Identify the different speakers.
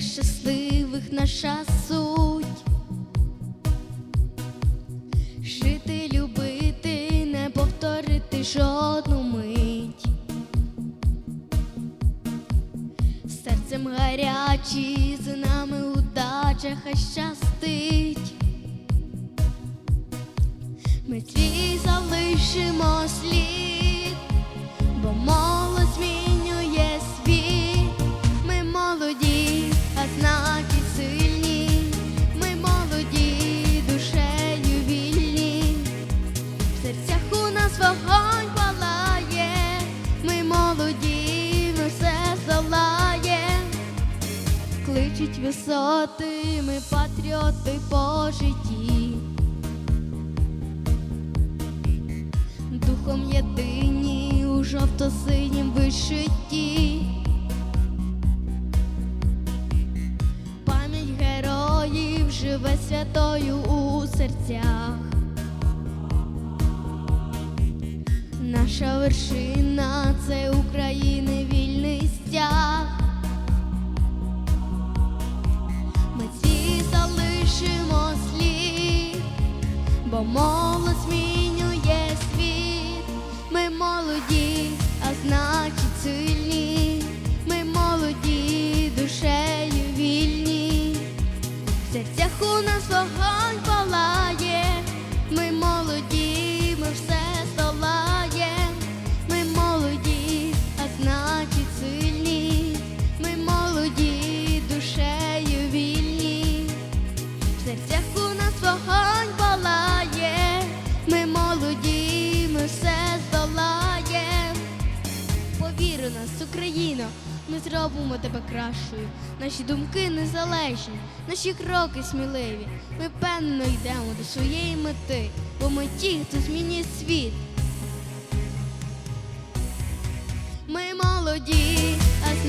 Speaker 1: сміливих, щасливих наша суть. Жити, любити, не повторити жодну мить. Серцем гарячі, з нами удача хай щастить. Ми твій залишимо слід, Кличуть висоти, ми патріоти по житті. Духом єдині у жовто-синім вишитті. Пам'ять героїв живе святою у серцях. Наша вершина це України молодь змінює світ. Ми молоді, а значить сильні. Ми молоді, душею вільні. В серцях у нас вогонь палає. Ми молоді, ми все здолаєм. Ми молоді, а значить сильні. Ми молоді, душею вільні. В серцях нас вогонь палає. Україно, ми зробимо тебе кращою. Наші думки незалежні, наші кроки сміливі. Ми певно йдемо до своєї мети, бо ми ті, хто змінює світ. Ми молоді, а